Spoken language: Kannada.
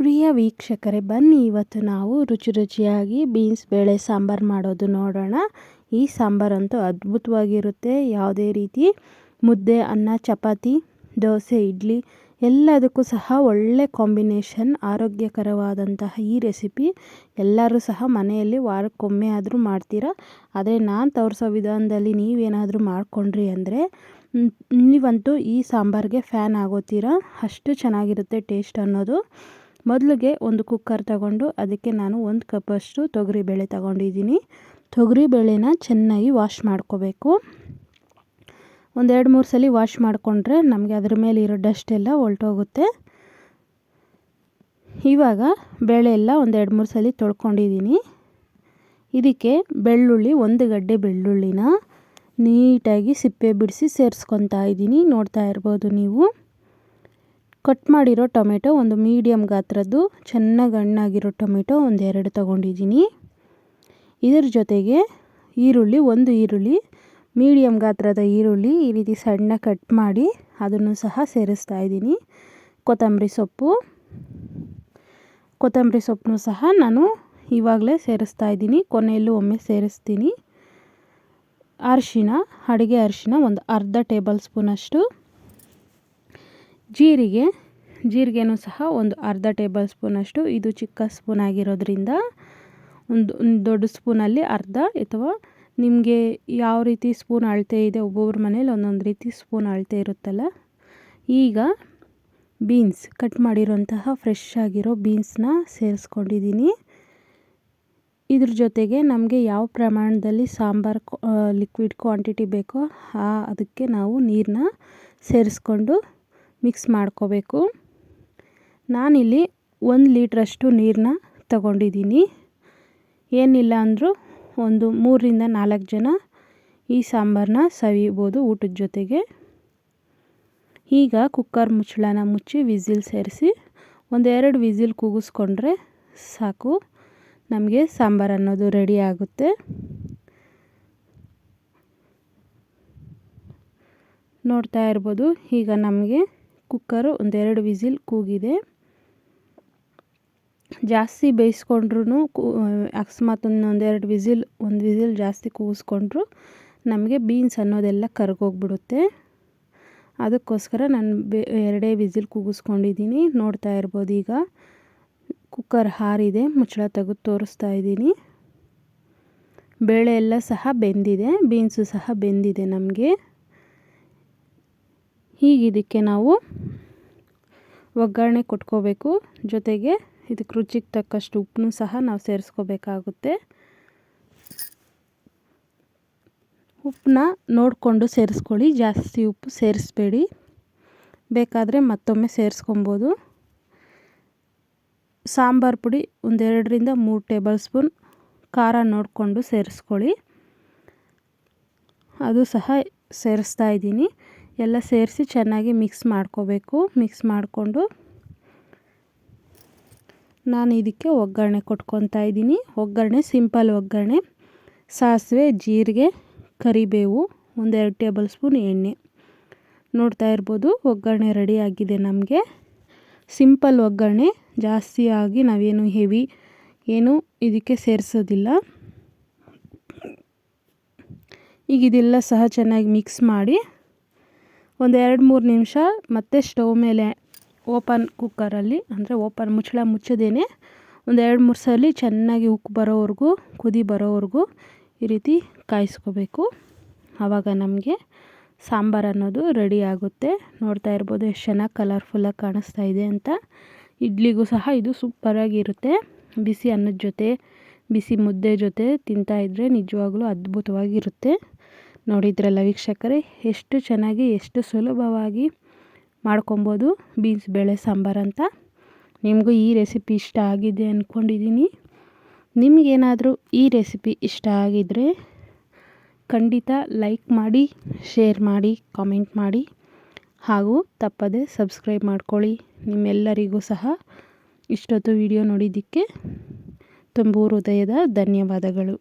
ಪ್ರಿಯ ವೀಕ್ಷಕರೇ, ಬನ್ನಿ ಇವತ್ತು ನಾವು ರುಚಿ ರುಚಿಯಾಗಿ ಬೀನ್ಸ್, ಬೇಳೆ, ಸಾಂಬಾರು ಮಾಡೋದು ನೋಡೋಣ. ಈ ಸಾಂಬಾರಂತೂ ಅದ್ಭುತವಾಗಿರುತ್ತೆ. ಯಾವುದೇ ರೀತಿ ಮುದ್ದೆ, ಅನ್ನ, ಚಪಾತಿ, ದೋಸೆ, ಇಡ್ಲಿ ಎಲ್ಲದಕ್ಕೂ ಸಹ ಒಳ್ಳೆ ಕಾಂಬಿನೇಷನ್, ಆರೋಗ್ಯಕರವಾದಂತಹ ಈ ರೆಸಿಪಿ ಎಲ್ಲರೂ ಸಹ ಮನೆಯಲ್ಲಿ ವಾರಕ್ಕೊಮ್ಮೆ ಆದರೂ ಮಾಡ್ತೀರಾ? ಆದರೆ ನಾನು ತೋರಿಸೋ ವಿಧಾನದಲ್ಲಿ ನೀವೇನಾದರೂ ಮಾಡಿಕೊಂಡ್ರಿ ಅಂದರೆ ನೀವಂತೂ ಈ ಸಾಂಬಾರಿಗೆ ಫ್ಯಾನ್ ಆಗೋತೀರಾ? ಅಷ್ಟು ಚೆನ್ನಾಗಿರುತ್ತೆ ಟೇಸ್ಟ್ ಅನ್ನೋದು. ಮೊದಲಿಗೆ ಒಂದು ಕುಕ್ಕರ್ ತಗೊಂಡು ಅದಕ್ಕೆ ನಾನು ಒಂದು ಕಪ್ಪಷ್ಟು ತೊಗರಿಬೇಳೆ ತಗೊಂಡಿದ್ದೀನಿ. ತೊಗರಿಬೇಳೆನ ಚೆನ್ನಾಗಿ ವಾಶ್ ಮಾಡ್ಕೋಬೇಕು. ಒಂದೆರಡು ಮೂರು ಸಲ ವಾಶ್ ಮಾಡಿಕೊಂಡ್ರೆ ನಮಗೆ ಅದ್ರ ಮೇಲೆ ಇರೋ ಡಸ್ಟ್ ಎಲ್ಲ ಹೊಲ್ಟೋಗುತ್ತೆ. ಇವಾಗ ಬೇಳೆ ಎಲ್ಲ ಒಂದೆರಡು ಮೂರು ಸಲ ತೊಳ್ಕೊಂಡಿದ್ದೀನಿ. ಇದಕ್ಕೆ ಬೆಳ್ಳುಳ್ಳಿ, ಒಂದು ಗಡ್ಡೆ ಬೆಳ್ಳುಳ್ಳಿನ ನೀಟಾಗಿ ಸಿಪ್ಪೆ ಬಿಡಿಸಿ ಸೇರಿಸ್ಕೊತಾ ಇದ್ದೀನಿ. ನೋಡ್ತಾ ಇರ್ಬೋದು ನೀವು. ಕಟ್ ಮಾಡಿರೋ ಟೊಮೆಟೊ ಒಂದು ಮೀಡಿಯಮ್ ಗಾತ್ರದ್ದು, ಚೆನ್ನಾಗಿ ಹಣ್ಣಾಗಿರೋ ಟೊಮೆಟೊ ಒಂದು ಎರಡು ತೊಗೊಂಡಿದ್ದೀನಿ. ಇದರ ಜೊತೆಗೆ ಈರುಳ್ಳಿ, ಒಂದು ಈರುಳ್ಳಿ ಮೀಡಿಯಮ್ ಗಾತ್ರದ ಈರುಳ್ಳಿ ಈ ರೀತಿ ಸಣ್ಣ ಕಟ್ ಮಾಡಿ ಅದನ್ನು ಸಹ ಸೇರಿಸ್ತಾ ಇದ್ದೀನಿ. ಕೊತ್ತಂಬರಿ ಸೊಪ್ಪು. ಕೊತ್ತಂಬರಿ ಸೊಪ್ಪನ್ನು ಸಹ ನಾನು ಇವಾಗಲೇ ಸೇರಿಸ್ತಾ ಇದ್ದೀನಿ. ಕೊನೆಯಲ್ಲೂ ಒಮ್ಮೆ ಸೇರಿಸ್ತೀನಿ. ಅರಿಶಿನ, ಅಡುಗೆ ಅರಿಶಿನ ಒಂದು ಅರ್ಧ ಟೇಬಲ್ ಸ್ಪೂನಷ್ಟು. ಜೀರಿಗೆ. ಜೀರಿಗೆನೂ ಸಹ ಒಂದು ಅರ್ಧ ಟೇಬಲ್ ಸ್ಪೂನಷ್ಟು ಇದು ಚಿಕ್ಕ ಸ್ಪೂನ್ ಆಗಿರೋದ್ರಿಂದ ಒಂದು ದೊಡ್ಡ ಸ್ಪೂನಲ್ಲಿ ಅರ್ಧ ಅಥವಾ ನಿಮಗೆ ಯಾವ ರೀತಿ ಸ್ಪೂನ್ ಅಳತೆ ಇದೆ ಒಬ್ಬೊಬ್ಬರ ಮನೇಲಿ ಒಂದೊಂದು ರೀತಿ ಸ್ಪೂನ್ ಅಳತೆ ಇರುತ್ತಲ್ಲ. ಈಗ ಬೀನ್ಸ್, ಕಟ್ ಮಾಡಿರೋಂತಹ ಫ್ರೆಶ್ ಆಗಿರೋ ಬೀನ್ಸ್ನ ಸೇರಿಸ್ಕೊಂಡಿದ್ದೀನಿ. ಇದ್ರ ಜೊತೆಗೆ ನಮಗೆ ಯಾವ ಪ್ರಮಾಣದಲ್ಲಿ ಸಾಂಬಾರು ಲಿಕ್ವಿಡ್ ಕ್ವಾಂಟಿಟಿ ಬೇಕೋ, ಆ, ಅದಕ್ಕೆ ನಾವು ನೀರನ್ನ ಸೇರಿಸ್ಕೊಂಡು ಮಿಕ್ಸ್ ಮಾಡ್ಕೋಬೇಕು. ನಾನಿಲ್ಲಿ ಒಂದು ಲೀಟ್ರಷ್ಟು ನೀರನ್ನ ತಗೊಂಡಿದ್ದೀನಿ. ಏನಿಲ್ಲ ಅಂದರೂ ಒಂದು ಮೂರರಿಂದ ನಾಲ್ಕು ಜನ ಈ ಸಾಂಬಾರನ್ನ ಸವಿಬೋದು ಊಟದ ಜೊತೆಗೆ. ಈಗ ಕುಕ್ಕರ್ ಮುಚ್ಚಳನ ಮುಚ್ಚಿ ವಿಸಿಲ್ ಸೇರಿಸಿ ಒಂದೆರಡು ವಿಸಿಲ್ ಕೂಗಿಸ್ಕೊಂಡ್ರೆ ಸಾಕು. ನಮಗೆ ಸಾಂಬಾರು ಅನ್ನೋದು ರೆಡಿ ಆಗುತ್ತೆ. ನೋಡ್ತಾ ಇರ್ಬೋದು. ಈಗ ನಮಗೆ ಕುಕ್ಕರು ಒಂದೆರಡು ವಿಸಿಲ್ ಕೂಗಿದೆ. ಜಾಸ್ತಿ ಬೇಯಿಸ್ಕೊಂಡ್ರೂ ಅಕಸ್ಮಾತ್ ಒಂದೊಂದೆರಡು ವಿಸಿಲ್, ಒಂದು ವಿಸಿಲ್ ಜಾಸ್ತಿ ಕೂಗಿಸ್ಕೊಂಡ್ರು ನಮಗೆ ಬೀನ್ಸ್ ಅನ್ನೋದೆಲ್ಲ ಕರ್ಗೋಗ್ಬಿಡುತ್ತೆ. ಅದಕ್ಕೋಸ್ಕರ ನಾನು ಬೇ, ಎರಡೇ ವಿಸಿಲ್ ಕೂಗಿಸ್ಕೊಂಡಿದ್ದೀನಿ. ನೋಡ್ತಾ ಇರ್ಬೋದು ಈಗ. ಕುಕ್ಕರ್ ಹಾರಿದೆ, ಮುಚ್ಚಳ ತೆಗೆದು ತೋರಿಸ್ತಾ ಇದ್ದೀನಿ. ಬೇಳೆ ಎಲ್ಲ ಸಹ ಬೆಂದಿದೆ, ಬೀನ್ಸು ಸಹ ಬೆಂದಿದೆ ನಮಗೆ. ಹೀಗಿದಕ್ಕೆ ನಾವು ಒಗ್ಗರಣೆ ಕೊಟ್ಕೋಬೇಕು. ಜೊತೆಗೆ ಇದಕ್ಕೆ ರುಚಿಗೆ ತಕ್ಕಷ್ಟು ಉಪ್ಪನ್ನು ಸಹ ನಾವು ಸೇರಿಸ್ಕೋಬೇಕಾಗುತ್ತೆ. ಉಪ್ಪನ್ನ ನೋಡಿಕೊಂಡು ಸೇರಿಸ್ಕೊಳ್ಳಿ. ಜಾಸ್ತಿ ಉಪ್ಪು ಸೇರಿಸ್ಬೇಡಿ. ಬೇಕಾದರೆ ಮತ್ತೊಮ್ಮೆ ಸೇರಿಸ್ಕೊಬೋದು. ಸಾಂಬಾರು ಪುಡಿ ಒಂದೆರಡರಿಂದ ಮೂರು ಟೇಬಲ್ ಸ್ಪೂನ್ ಖಾರ ನೋಡಿಕೊಂಡು ಸೇರಿಸ್ಕೊಳ್ಳಿ. ಅದು ಸಹ ಸೇರಿಸ್ತಾ ಇದ್ದೀನಿ. ಎಲ್ಲ ಸೇರಿಸಿ ಚೆನ್ನಾಗಿ ಮಿಕ್ಸ್ ಮಾಡ್ಕೋಬೇಕು. ಮಿಕ್ಸ್ ಮಾಡಿಕೊಂಡು ನಾನು ಇದಕ್ಕೆ ಒಗ್ಗರಣೆ ಕೊಟ್ಕೊತಾ ಇದ್ದೀನಿ. ಒಗ್ಗರಣೆ ಸಿಂಪಲ್ ಒಗ್ಗರಣೆ. ಸಾಸಿವೆ, ಜೀರಿಗೆ, ಕರಿಬೇವು, ಒಂದೆರಡು ಟೇಬಲ್ ಸ್ಪೂನ್ ಎಣ್ಣೆ. ನೋಡ್ತಾ ಇರ್ಬೋದು ಒಗ್ಗರಣೆ ರೆಡಿ ಆಗಿದೆ ನಮಗೆ. ಸಿಂಪಲ್ ಒಗ್ಗರಣೆ, ಜಾಸ್ತಿ ಆಗಿ ನಾವೇನು ಹೆವಿ ಏನು ಇದಕ್ಕೆ ಸೇರಿಸೋದಿಲ್ಲ. ಈಗ ಇದೆಲ್ಲ ಸಹ ಚೆನ್ನಾಗಿ ಮಿಕ್ಸ್ ಮಾಡಿ ಒಂದು ಎರಡು ಮೂರು ನಿಮಿಷ ಮತ್ತೆ ಸ್ಟವ್ ಮೇಲೆ ಓಪನ್ ಕುಕ್ಕರಲ್ಲಿ, ಅಂದರೆ ಓಪನ್ ಮುಚ್ಚಳ ಮುಚ್ಚದೇನೆ ಒಂದು ಎರಡು ಮೂರು ಸಲ ಚೆನ್ನಾಗಿ ಉಕ್ಕು ಬರೋವರೆಗೂ, ಕುದಿ ಬರೋವರೆಗೂ ಈ ರೀತಿ ಕಾಯಿಸ್ಕೋಬೇಕು. ಆವಾಗ ನಮಗೆ ಸಾಂಬಾರು ಅನ್ನೋದು ರೆಡಿ ಆಗುತ್ತೆ. ನೋಡ್ತಾ ಇರ್ಬೋದು ಎಷ್ಟು ಚೆನ್ನಾಗಿ ಕಲರ್ಫುಲ್ಲಾಗಿ ಕಾಣಿಸ್ತಾ ಇದೆ ಅಂತ. ಇಡ್ಲಿಗೂ ಸಹ ಇದು ಸೂಪರಾಗಿರುತ್ತೆ ಬಿಸಿ ಅನ್ನದ ಜೊತೆ, ಬಿಸಿ ಮುದ್ದೆ ಜೊತೆ ತಿಂತಾಯಿದ್ರೆ ನಿಜವಾಗ್ಲೂ ಅದ್ಭುತವಾಗಿರುತ್ತೆ ನೋಡಿದ್ರಲ್ಲ ವೀಕ್ಷಕರೇ, ಎಷ್ಟು ಚೆನ್ನಾಗಿ, ಎಷ್ಟು ಸುಲಭವಾಗಿ ಮಾಡ್ಕೊಬೋದು ಬೀನ್ಸ್ ಬೇಳೆ ಸಾಂಬಾರು ಅಂತ. ನಿಮಗೂ ಈ ರೆಸಿಪಿ ಇಷ್ಟ ಆಗಿದೆ ಅಂದ್ಕೊಂಡಿದ್ದೀನಿ ನಿಮಗೇನಾದರೂ ಈ ರೆಸಿಪಿ ಇಷ್ಟ ಆಗಿದ್ದರೆ ಖಂಡಿತ ಲೈಕ್ ಮಾಡಿ, ಶೇರ್ ಮಾಡಿ, ಕಾಮೆಂಟ್ ಮಾಡಿ. ಹಾಗೂ ತಪ್ಪದೆ ಸಬ್ಸ್ಕ್ರೈಬ್ ಮಾಡ್ಕೊಳ್ಳಿ. ನಿಮ್ಮೆಲ್ಲರಿಗೂ ಸಹ ಇಷ್ಟೊತ್ತು ವಿಡಿಯೋ ನೋಡಿದ್ದಕ್ಕೆ ತುಂಬ ಹೃದಯದ ಧನ್ಯವಾದಗಳು.